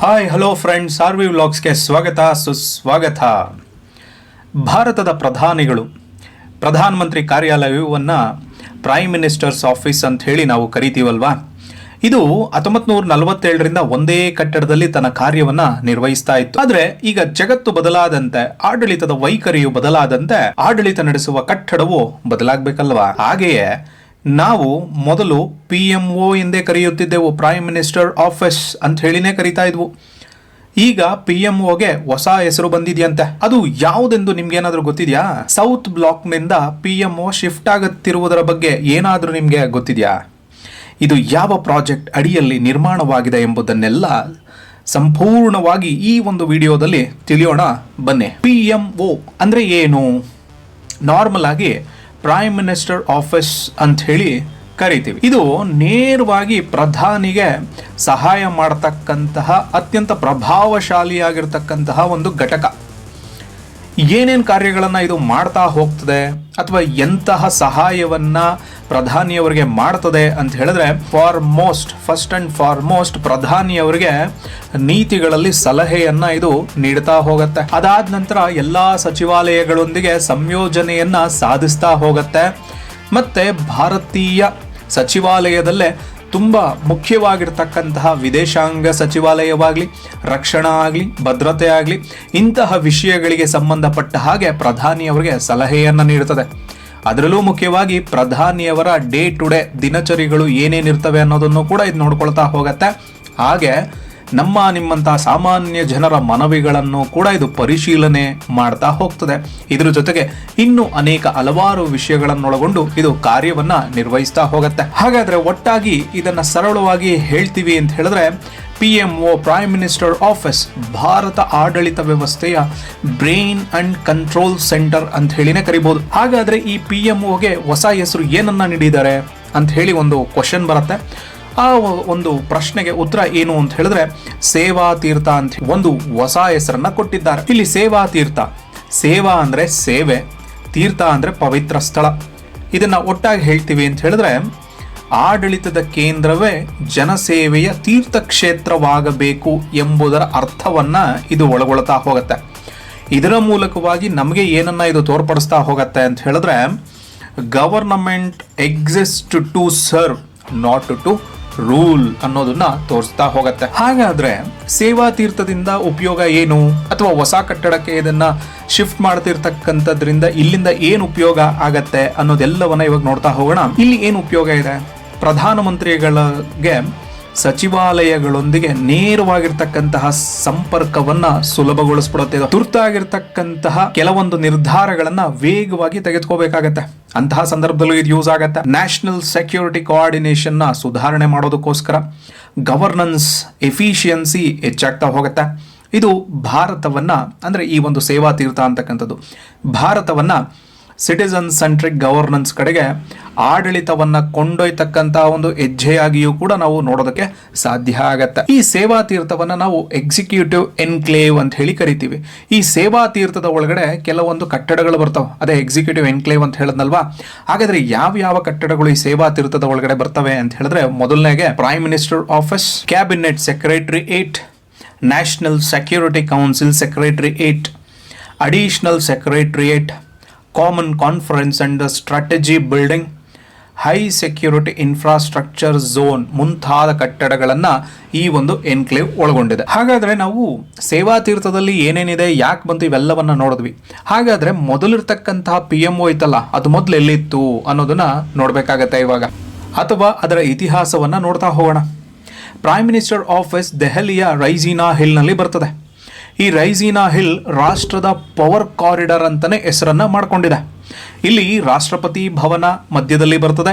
Hi hello friends R V ವ್ಲಾಗ್ಸ್ಗೆ ಸ್ವಾಗತ. ಸುಸ್ವಾಗತ. ಭಾರತದ ಪ್ರಧಾನಿಗಳು ಪ್ರಧಾನಮಂತ್ರಿ ಕಾರ್ಯಾಲಯವನ್ನು ಪ್ರೈಮ್ ಮಿನಿಸ್ಟರ್ಸ್ ಆಫೀಸ್ ಅಂತ ಹೇಳಿ ನಾವು ಕರಿತೀವಲ್ವಾ? ಇದು ಹತ್ತೊಂಬತ್ತು ನೂರ ನಲವತ್ತೇಳರಿಂದ ಒಂದೇ ಕಟ್ಟಡದಲ್ಲಿ ತನ್ನ ಕಾರ್ಯವನ್ನು ನಿರ್ವಹಿಸ್ತಾ ಇತ್ತು. ಆದರೆ ಈಗ ಜಗತ್ತು ಬದಲಾದಂತೆ, ಆಡಳಿತದ ವೈಖರಿಯು ಬದಲಾದಂತೆ, ಆಡಳಿತ ನಡೆಸುವ ಕಟ್ಟಡವು ಬದಲಾಗಬೇಕಲ್ವಾ? ಹಾಗೆಯೇ ನಾವು ಮೊದಲು ಪಿ ಎಂ ಒ ಎಂದೇ ಕರೆಯುತ್ತಿದ್ದೆವು ಪ್ರೈಮ್ ಮಿನಿಸ್ಟರ್ ಆಫೀಸ್ ಅಂತ ಹೇಳಿನೇ ಕರಿತಾ ಇದ್ವು. ಈಗ ಪಿ ಎಂ ಒಗೆ ಹೊಸ ಹೆಸರು ಬಂದಿದೆಯಂತೆ. ಅದು ಯಾವುದೆಂದು ನಿಮ್ಗೇನಾದ್ರೂ ಗೊತ್ತಿದ್ಯಾ? ಸೌತ್ ಬ್ಲಾಕ್ನಿಂದ ಪಿ ಎಂ ಒ ಶಿಫ್ಟ್ ಆಗುತ್ತಿರುವುದರ ಬಗ್ಗೆ ಏನಾದರೂ ನಿಮಗೆ ಗೊತ್ತಿದೆಯಾ? ಇದು ಯಾವ ಪ್ರಾಜೆಕ್ಟ್ ಅಡಿಯಲ್ಲಿ ನಿರ್ಮಾಣವಾಗಿದೆ ಎಂಬುದನ್ನೆಲ್ಲ ಸಂಪೂರ್ಣವಾಗಿ ಈ ಒಂದು ವಿಡಿಯೋದಲ್ಲಿ ತಿಳಿಯೋಣ. ಬನ್ನಿ. ಪಿ ಎಂ ಒ ಅಂದರೆ ಏನು? ನಾರ್ಮಲ್ ಆಗಿ ಪ್ರೈಮ್ ಮಿನಿಸ್ಟರ್ ಆಫೀಸ್ ಅಂತ ಹೇಳಿ ಕರಿತೀವಿ. ಇದು ನೇರವಾಗಿ ಪ್ರಧಾನಿಗೆ ಸಹಾಯ ಮಾಡತಕ್ಕಂತಹ ಅತ್ಯಂತ ಪ್ರಭಾವಶಾಲಿಯಾಗಿರ್ತಕ್ಕಂತಹ ಒಂದು ಘಟಕ. ಏನೇನು ಕಾರ್ಯಗಳನ್ನು ಇದು ಮಾಡ್ತಾ ಹೋಗ್ತದೆ ಅಥವಾ ಎಂತಹ ಸಹಾಯವನ್ನ ಪ್ರಧಾನಿಯವರಿಗೆ ಮಾಡ್ತದೆ ಅಂತ ಹೇಳಿದ್ರೆ foremost first and foremost ಪ್ರಧಾನಿಯವರಿಗೆ ನೀತಿಗಳಲ್ಲಿ ಸಲಹೆಯನ್ನ ಇದು ನೀಡ್ತಾ ಹೋಗುತ್ತೆ. ಅದಾದ ನಂತರ ಎಲ್ಲಾ ಸಚಿವಾಲಯಗಳೊಂದಿಗೆ ಸಂಯೋಜನೆಯನ್ನ ಸಾಧಿಸ್ತಾ ಹೋಗುತ್ತೆ. ಮತ್ತೆ ಭಾರತೀಯ ಸಚಿವಾಲಯದಲ್ಲೇ ತುಂಬ ಮುಖ್ಯವಾಗಿರ್ತಕ್ಕಂತಹ ವಿದೇಶಾಂಗ ಸಚಿವಾಲಯವಾಗಲಿ, ರಕ್ಷಣಾ ಆಗಲಿ, ಭದ್ರತೆ ಆಗಲಿ, ಇಂತಹ ವಿಷಯಗಳಿಗೆ ಸಂಬಂಧಪಟ್ಟ ಹಾಗೆ ಪ್ರಧಾನಿಯವರಿಗೆ ಸಲಹೆಯನ್ನು ನೀಡುತ್ತದೆ ಅದರಲ್ಲೂ ಮುಖ್ಯವಾಗಿ ಪ್ರಧಾನಿಯವರ ಡೇ ಟು ಡೇ ದಿನಚರಿಗಳು ಏನೇನಿರ್ತವೆ ಅನ್ನೋದನ್ನು ಕೂಡ ಇದು ನೋಡ್ಕೊಳ್ತಾ ಹೋಗತ್ತೆ. ಹಾಗೆ ನಮ್ಮ ನಿಮ್ಮಂತ ಸಾಮಾನ್ಯ ಜನರ ಮನವಿಗಳನ್ನು ಕೂಡ ಇದು ಪರಿಶೀಲನೆ ಮಾಡ್ತಾ ಹೋಗ್ತದೆ. ಇದರ ಜೊತೆಗೆ ಇನ್ನು ಅನೇಕ ಹಲವಾರು ವಿಷಯಗಳನ್ನೊಳಗೊಂಡು ಇದು ಕಾರ್ಯವನ್ನ ನಿರ್ವಹಿಸ್ತಾ ಹೋಗುತ್ತೆ. ಹಾಗಾದ್ರೆ ಒಟ್ಟಾಗಿ ಇದನ್ನ ಸರಳವಾಗಿ ಹೇಳ್ತೀವಿ ಅಂತ ಹೇಳಿದ್ರೆ P M O prime minister office Bharat ಆಡಳಿತ ವ್ಯವಸ್ಥೆಯ ಬ್ರೈನ್ ಅಂಡ್ ಕಂಟ್ರೋಲ್ ಸೆಂಟರ್ ಅಂತ ಹೇಳಿನೇ ಕರಿಬಹುದು ಹಾಗಾದ್ರೆ ಈ ಪಿ ಎಂ ಒಗೆ ಹೊಸ ಹೆಸರು ಏನನ್ನ ನೀಡಿದ್ದಾರೆ ಅಂತ ಹೇಳಿ ಒಂದು ಕ್ವಶನ್ ಬರುತ್ತೆ. ಆ ಒಂದು ಪ್ರಶ್ನೆಗೆ ಉತ್ತರ ಏನು ಅಂತ ಹೇಳಿದ್ರೆ, ಸೇವಾ ತೀರ್ಥ ಅಂತ ಒಂದು ಹೊಸ ಹೆಸರನ್ನ ಕೊಟ್ಟಿದ್ದಾರೆ. ಇಲ್ಲಿ ಸೇವಾ ತೀರ್ಥ, ಸೇವಾ ಅಂದ್ರೆ ಸೇವೆ, ತೀರ್ಥ ಅಂದ್ರೆ ಪವಿತ್ರ ಸ್ಥಳ. ಇದನ್ನ ಒಟ್ಟಾಗಿ ಹೇಳ್ತೀವಿ ಅಂತ ಹೇಳಿದ್ರೆ, ಆಡಳಿತದ ಕೇಂದ್ರವೇ ಜನಸೇವೆಯ ತೀರ್ಥಕ್ಷೇತ್ರವಾಗಬೇಕು ಎಂಬುದರ ಅರ್ಥವನ್ನ ಇದು ಒಳಗೊಳ್ತಾ ಹೋಗುತ್ತೆ. ಇದರ ಮೂಲಕವಾಗಿ ನಮಗೆ ಏನನ್ನ ಇದು ತೋರ್ಪಡಿಸ್ತಾ ಹೋಗತ್ತೆ ಅಂತ ಹೇಳಿದ್ರೆ government exist to serve not to rule ಅನ್ನೋದನ್ನ ತೋರಿಸ್ತಾ ಹೋಗತ್ತೆ. ಹಾಗಾದ್ರೆ ಸೇವಾ ತೀರ್ಥದಿಂದ ಉಪಯೋಗ ಏನು? ಅಥವಾ ಹೊಸ ಕಟ್ಟಡಕ್ಕೆ ಇದನ್ನ ಶಿಫ್ಟ್ ಮಾಡ್ತಿರ್ತಕ್ಕಂಥದ್ರಿಂದ ಇಲ್ಲಿಂದ ಏನು ಉಪಯೋಗ ಆಗತ್ತೆ ಅನ್ನೋದೆಲ್ಲವನ್ನ ಇವಾಗ ನೋಡ್ತಾ ಹೋಗೋಣ. ಇಲ್ಲಿ ಏನು ಉಪಯೋಗ ಇದೆ? ಪ್ರಧಾನಮಂತ್ರಿಗಳಿಗೆ ಸಚಿವಾಲಯಗಳೊಂದಿಗೆ ನೇರವಾಗಿರ್ತಕ್ಕಂತಹ ಸಂಪರ್ಕವನ್ನ ಸುಲಭಗೊಳಿಸ್ಬಿಡುತ್ತೆ. ತುರ್ತಾಗಿರ್ತಕ್ಕಂತಹ ಕೆಲವೊಂದು ನಿರ್ಧಾರಗಳನ್ನ ವೇಗವಾಗಿ ತೆಗೆದುಕೋಬೇಕಾಗತ್ತೆ. ಅಂತಹ ಸಂದರ್ಭದಲ್ಲೂ ಇದು ಯೂಸ್ ಆಗತ್ತೆ. ನ್ಯಾಷನಲ್ ಸೆಕ್ಯೂರಿಟಿ ಕೋಆರ್ಡಿನೇಷನ್ನ ಸುಧಾರಣೆ ಮಾಡೋದಕ್ಕೋಸ್ಕರ ಗವರ್ನೆನ್ಸ್ ಎಫಿಷಿಯನ್ಸಿ ಹೆಚ್ಚಾಗ್ತಾ ಹೋಗುತ್ತೆ. ಇದು ಭಾರತವನ್ನ, ಅಂದ್ರೆ ಈ ಒಂದು ಸೇವಾ ತೀರ್ಥ ಅಂತಕ್ಕಂಥದ್ದು, ಭಾರತವನ್ನ ಸಿಟಿಸನ್ ಸೆಂಟ್ರಿಕ್ ಗವರ್ನೆನ್ಸ್ ಕಡೆಗೆ ಆಡಳಿತವನ್ನ ಕೊಂಡೊಯ್ತಕ್ಕಂತಹ ಒಂದು ಹೆಜ್ಜೆಯಾಗಿಯೂ ಕೂಡ ನಾವು ನೋಡೋದಕ್ಕೆ ಸಾಧ್ಯ ಆಗತ್ತೆ. ಈ ಸೇವಾ ತೀರ್ಥವನ್ನ ನಾವು ಎಕ್ಸಿಕ್ಯೂಟಿವ್ ಎನ್ಕ್ಲೇವ್ ಅಂತ ಹೇಳಿ ಕರಿತೀವಿ. ಈ ಸೇವಾ ತೀರ್ಥದ ಒಳಗಡೆ ಕೆಲವೊಂದು ಕಟ್ಟಡಗಳು ಬರ್ತವೆ. ಅದೇ ಎಕ್ಸಿಕ್ಯೂಟಿವ್ ಎನ್ಕ್ಲೇವ್ ಅಂತ ಹೇಳದ್ನಲ್ವಾ? ಹಾಗಾದ್ರೆ ಯಾವ ಯಾವ ಕಟ್ಟಡಗಳು ಈ ಸೇವಾ ತೀರ್ಥದ ಒಳಗಡೆ ಬರ್ತವೆ ಅಂತ ಹೇಳಿದ್ರೆ ಮೊದಲನೇಗೆ prime minister office cabinet secretariat national security council secretariat additional secretariat common conference and strategy building high security infrastructure zone ಮುಂತಾದ ಕಟ್ಟಡಗಳನ್ನು ಈ ಒಂದು ಎನ್ಕ್ಲೇವ್ ಒಳಗೊಂಡಿದೆ. ಹಾಗಾದ್ರೆ ನಾವು ಸೇವಾ ತೀರ್ಥದಲ್ಲಿ ಏನೇನಿದೆ, ಯಾಕೆ ಬಂತು ಇವೆಲ್ಲವನ್ನು ನೋಡಿದ್ವಿ. ಹಾಗಾದ್ರೆ ಮೊದಲಿರ್ತಕ್ಕಂತಹ ಪಿ ಎಂ ಒ ಇತ್ತಲ್ಲ ಅದು ಮೊದಲು ಎಲ್ಲಿತ್ತು ಅನ್ನೋದನ್ನ ನೋಡಬೇಕಾಗತ್ತೆ ಇವಾಗ. ಅಥವಾ ಅದರ ಇತಿಹಾಸವನ್ನ ನೋಡ್ತಾ ಹೋಗೋಣ. ಪ್ರೈಮ್ ಮಿನಿಸ್ಟರ್ ಆಫೀಸ್ ದೆಹಲಿಯ ರೈಜಿನಾ ಹಿಲ್ನಲ್ಲಿ ಬರ್ತದೆ. ಈ ರೈಸೀನಾ ಹಿಲ್ ರಾಷ್ಟ್ರದ ಪವರ್ ಕಾರಿಡಾರ್ ಅಂತಲೇ ಹೆಸರನ್ನು ಮಾಡಿಕೊಂಡಿದೆ. ಇಲ್ಲಿ ರಾಷ್ಟ್ರಪತಿ ಭವನ ಮಧ್ಯದಲ್ಲಿ ಬರ್ತದೆ,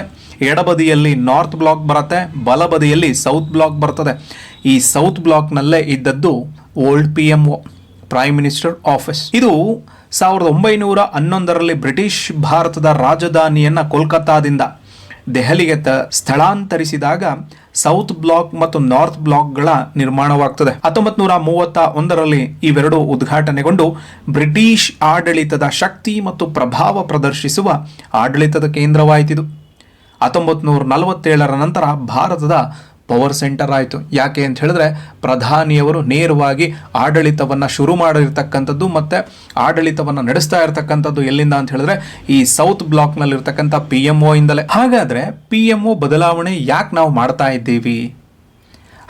ಎಡಬದಿಯಲ್ಲಿ ನಾರ್ತ್ ಬ್ಲಾಕ್ ಬರುತ್ತೆ, ಬಲಬದಿಯಲ್ಲಿ ಸೌತ್ ಬ್ಲಾಕ್ ಬರ್ತದೆ. ಈ ಸೌತ್ ಬ್ಲಾಕ್ನಲ್ಲೇ ಇದ್ದದ್ದು old P M O prime minister office ಇದು ಸಾವಿರದ ಒಂಬೈನೂರ ಹನ್ನೊಂದರಲ್ಲಿ ಬ್ರಿಟಿಷ್ ಭಾರತದ ರಾಜಧಾನಿಯನ್ನು ಕೋಲ್ಕತ್ತಾದಿಂದ ದೆಹಲಿಗೆ ತ, ಸ್ಥಳಾಂತರಿಸಿದಾಗ ಸೌತ್ ಬ್ಲಾಕ್ ಮತ್ತು ನಾರ್ತ್ ಬ್ಲಾಕ್ಗಳ ನಿರ್ಮಾಣವಾಗ್ತದೆ. ಹತ್ತೊಂಬತ್ ನೂರ ಮೂವತ್ತ ಒಂದರಲ್ಲಿ ಇವೆರಡು ಉದ್ಘಾಟನೆಗೊಂಡು ಬ್ರಿಟಿಷ್ ಆಡಳಿತದ ಶಕ್ತಿ ಮತ್ತು ಪ್ರಭಾವ ಪ್ರದರ್ಶಿಸುವ ಆಡಳಿತದ ಕೇಂದ್ರವಾಯಿತಿದು. ಹತ್ತೊಂಬತ್ತು ನೂರ ನಲವತ್ತೇಳರ ನಂತರ ಭಾರತದ ಪವರ್ ಸೆಂಟರ್ ಆಯಿತು. ಯಾಕೆ ಅಂತ ಹೇಳಿದ್ರೆ ಪ್ರಧಾನಿಯವರು ನೇರವಾಗಿ ಆಡಳಿತವನ್ನು ಶುರು ಮಾಡಿರ್ತಕ್ಕಂಥದ್ದು ಮತ್ತು ಆಡಳಿತವನ್ನು ನಡೆಸ್ತಾ ಇರತಕ್ಕಂಥದ್ದು ಎಲ್ಲಿಂದ ಅಂತ ಹೇಳಿದ್ರೆ ಈ ಸೌತ್ ಬ್ಲಾಕ್ನಲ್ಲಿರ್ತಕ್ಕಂಥ ಪಿ ಎಂ ಒ ಇಂದಲೇ. ಹಾಗಾದರೆ ಪಿ ಎಂ ಒ ಬದಲಾವಣೆ ಯಾಕೆ ನಾವು ಮಾಡ್ತಾ ಇದ್ದೀವಿ?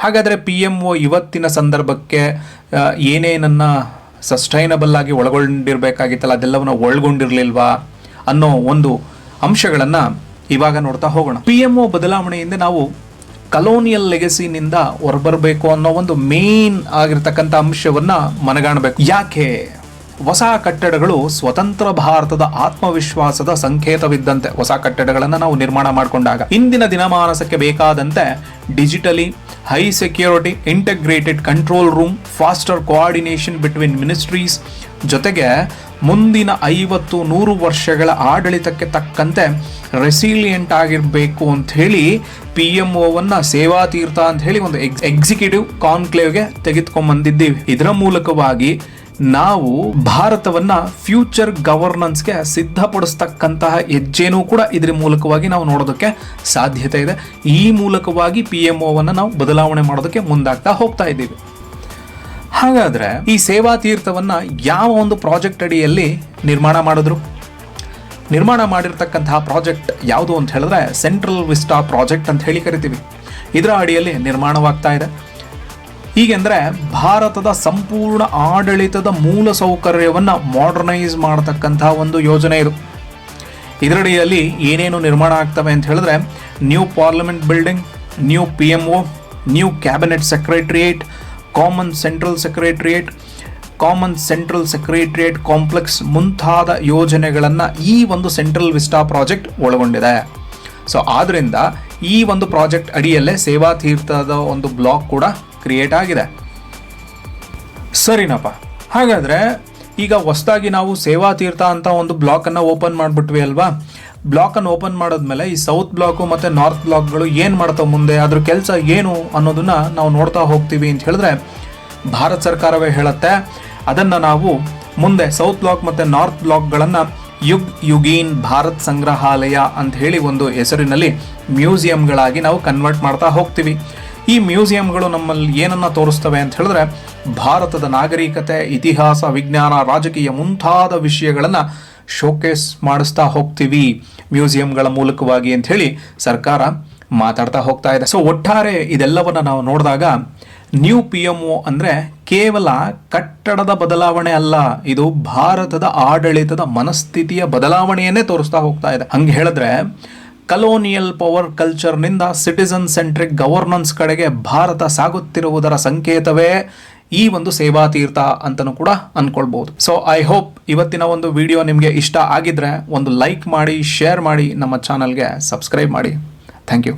ಹಾಗಾದರೆ ಪಿ ಎಂ ಒ ಇವತ್ತಿನ ಸಂದರ್ಭಕ್ಕೆ ಏನೇ ಏನೇನನ್ನ ಸಸ್ಟೈನಬಲ್ ಆಗಿ ಒಳಗೊಂಡಿರಬೇಕಾಗಿತ್ತಲ್ಲ, ಅದೆಲ್ಲವನ್ನು ಒಳಗೊಂಡಿರಲಿಲ್ವಾ ಅನ್ನೋ ಒಂದು ಅಂಶಗಳನ್ನು ಇವಾಗ ನೋಡ್ತಾ ಹೋಗೋಣ. ಪಿ ಎಂ ಒ ಬದಲಾವಣೆಯಿಂದ ನಾವು ಕಲೋನಿಯಲ್ ಲೆಗಸಿನಿಂದ ಹೊರಬರಬೇಕು ಅನ್ನೋ ಒಂದು ಮೇನ್ ಆಗಿರ್ತಕ್ಕಂಥ ಅಂಶವನ್ನ ಮನಗಾಣಬೇಕು. ಯಾಕೆ? ಹೊಸ ಕಟ್ಟಡಗಳು ಸ್ವತಂತ್ರ ಭಾರತದ ಆತ್ಮವಿಶ್ವಾಸದ ಸಂಕೇತವಿದ್ದಂತೆ. ಹೊಸ ಕಟ್ಟಡಗಳನ್ನು ನಾವು ನಿರ್ಮಾಣ ಮಾಡಿಕೊಂಡಾಗ. ಇಂದಿನ ದಿನಮಾನಸಕ್ಕೆ ಬೇಕಾದಂತೆ digitally high security integrated control room faster coordination between ministries ಜೊತೆಗೆ ಮುಂದಿನ ಐವತ್ತು ನೂರು ವರ್ಷಗಳ ಆಡಳಿತಕ್ಕೆ ತಕ್ಕಂತೆ ರೆಸಿಲಿಯೆಂಟ್ ಆಗಿರಬೇಕು ಅಂತ ಹೇಳಿ ಪಿ ಎಂ ಒವನ್ನು ಸೇವಾ ತೀರ್ಥ ಅಂತ ಹೇಳಿ ಒಂದು ಎಕ್ಸ್ ಎಕ್ಸಿಕ್ಯೂಟಿವ್ ಕಾನ್ಕ್ಲೇವ್ಗೆ ತೆಗೆದುಕೊಂಡ್ಬಂದಿದ್ದೀವಿ ಇದರ ಮೂಲಕವಾಗಿ ನಾವು ಭಾರತವನ್ನ ಫ್ಯೂಚರ್ ಗವರ್ನೆನ್ಸ್ಗೆ ಸಿದ್ಧಪಡಿಸ್ತಕ್ಕಂತಹ ಹೆಜ್ಜೆನೂ ಕೂಡ ಇದರ ಮೂಲಕವಾಗಿ ನಾವು ನೋಡೋದಕ್ಕೆ ಸಾಧ್ಯತೆ ಇದೆ. ಈ ಮೂಲಕವಾಗಿ ಪಿ ಎಂ ಒವನ್ನು ನಾವು ಬದಲಾವಣೆ ಮಾಡೋದಕ್ಕೆ ಮುಂದಾಗ್ತಾ ಹೋಗ್ತಾ ಇದ್ದೀವಿ. ಹಾಗಾದ್ರೆ ಈ ಸೇವಾ ತೀರ್ಥವನ್ನ ಯಾವ ಒಂದು ಪ್ರಾಜೆಕ್ಟ್ ಅಡಿಯಲ್ಲಿ ನಿರ್ಮಾಣ ಮಾಡಿದ್ರು? ನಿರ್ಮಾಣ ಮಾಡಿರ್ತಕ್ಕಂತಹ ಪ್ರಾಜೆಕ್ಟ್ ಯಾವುದು ಅಂತ ಹೇಳಿದ್ರೆ ಸೆಂಟ್ರಲ್ ವಿಸ್ಟಾ ಪ್ರಾಜೆಕ್ಟ್ ಅಂತ ಹೇಳಿ ಕರಿತೀವಿ. ಇದರ ಅಡಿಯಲ್ಲಿ ನಿರ್ಮಾಣವಾಗ್ತಾ ಇದೆ. ಹೀಗೆಂದರೆ ಭಾರತದ ಸಂಪೂರ್ಣ ಆಡಳಿತದ ಮೂಲ ಸೌಕರ್ಯವನ್ನು ಮಾಡರ್ನೈಸ್ ಮಾಡತಕ್ಕಂತಹ ಒಂದು ಯೋಜನೆ ಇದು. ಇದರಡಿಯಲ್ಲಿ ಏನೇನು ನಿರ್ಮಾಣ ಆಗ್ತವೆ ಅಂತ ಹೇಳಿದ್ರೆ new parliament building, new P M O, new cabinet secretariat common central secretariat, common central secretariat complex ಮುಂತಾದ ಯೋಜನೆಗಳನ್ನು ಈ ಒಂದು ಸೆಂಟ್ರಲ್ ವಿಸ್ಟಾ ಪ್ರಾಜೆಕ್ಟ್ ಒಳಗೊಂಡಿದೆ. ಸೊ ಆದ್ದರಿಂದ ಈ ಒಂದು ಪ್ರಾಜೆಕ್ಟ್ ಅಡಿಯಲ್ಲೇ ಸೇವಾ ತೀರ್ಥದ ಒಂದು ಬ್ಲಾಕ್ ಕೂಡ ಕ್ರಿಯೇಟ್ ಆಗಿದೆ. ಸರಿನಪ್ಪ. ಹಾಗಾದರೆ ಈಗ ಹೊಸದಾಗಿ ನಾವು ಸೇವಾ ತೀರ್ಥ ಅಂತ ಒಂದು ಬ್ಲಾಕನ್ನು ಓಪನ್ ಮಾಡಿಬಿಟ್ವಿ ಅಲ್ವಾ? ಬ್ಲಾಕನ್ನು ಓಪನ್ ಮಾಡಿದ್ಮೇಲೆ ಈ ಸೌತ್ ಬ್ಲಾಕು ಮತ್ತು ನಾರ್ತ್ ಬ್ಲಾಕ್ಗಳು ಏನು ಮಾಡ್ತಾವೆ ಮುಂದೆ, ಅದ್ರ ಕೆಲಸ ಏನು ಅನ್ನೋದನ್ನ ನಾವು ನೋಡ್ತಾ ಹೋಗ್ತೀವಿ ಅಂತ ಹೇಳಿದ್ರೆ ಭಾರತ ಸರ್ಕಾರವೇ ಹೇಳುತ್ತೆ, ಅದನ್ನು ನಾವು ಮುಂದೆ ಸೌತ್ ಬ್ಲಾಕ್ ಮತ್ತು ನಾರ್ತ್ ಬ್ಲಾಕ್ಗಳನ್ನು ಯುಗ್ ಯುಗೀನ್ ಭಾರತ್ ಸಂಗ್ರಹಾಲಯ ಅಂತ ಹೇಳಿ ಒಂದು ಹೆಸರಿನಲ್ಲಿ ಮ್ಯೂಸಿಯಂಗಳಾಗಿ ನಾವು ಕನ್ವರ್ಟ್ ಮಾಡ್ತಾ ಹೋಗ್ತೀವಿ. ಈ ಮ್ಯೂಸಿಯಂಗಳು ನಮ್ಮಲ್ಲಿ ಏನನ್ನ ತೋರಿಸ್ತವೆ ಅಂತ ಹೇಳಿದ್ರೆ ಭಾರತದ ನಾಗರಿಕತೆ, ಇತಿಹಾಸ, ವಿಜ್ಞಾನ, ರಾಜಕೀಯ ಮುಂತಾದ ವಿಷಯಗಳನ್ನು ಶೋಕೇಸ್ ಮಾಡಿಸ್ತಾ ಹೋಗ್ತೀವಿ ಮ್ಯೂಸಿಯಂಗಳ ಮೂಲಕವಾಗಿ ಅಂತ ಹೇಳಿ ಸರ್ಕಾರ ಮಾತಾಡ್ತಾ ಹೋಗ್ತಾ ಇದೆ. ಸೊ ಒಟ್ಟಾರೆ ಇದೆಲ್ಲವನ್ನು ನಾವು ನೋಡಿದಾಗ ನ್ಯೂ ಪಿ ಎಂ ಒ ಅಂದರೆ ಕೇವಲ ಕಟ್ಟಡದ ಬದಲಾವಣೆ ಅಲ್ಲ, ಇದು ಭಾರತದ ಆಡಳಿತದ ಮನಸ್ಥಿತಿಯ ಬದಲಾವಣೆಯನ್ನೇ ತೋರಿಸ್ತಾ ಹೋಗ್ತಾ ಇದೆ. ಹಂಗೆ ಹೇಳಿದ್ರೆ ಕಲೋನಿಯಲ್ ಪವರ್ ಕಲ್ಚರ್ನಿಂದ ಸಿಟಿಸನ್ ಸೆಂಟ್ರಿಕ್ ಗವರ್ನೆನ್ಸ್ ಕಡೆಗೆ ಭಾರತ ಸಾಗುತ್ತಿರುವುದರ ಸಂಕೇತವೇ ಈ ಒಂದು ಸೇವಾ ತೀರ್ಥ ಅಂತಲೂ ಕೂಡ ಅನ್ಕೊಳ್ಬಹುದು ಸೊ ಐ ಹೋಪ್ ಇವತ್ತಿನ ಒಂದು ವಿಡಿಯೋ ನಿಮಗೆ ಇಷ್ಟ ಆಗಿದ್ರೆ ಒಂದು ಲೈಕ್ ಮಾಡಿ ಶೇರ್ ಮಾಡಿ ನಮ್ಮ ಚಾನಲ್ಗೆ ಸಬ್ಸ್ಕ್ರೈಬ್ ಮಾಡಿ. Thank you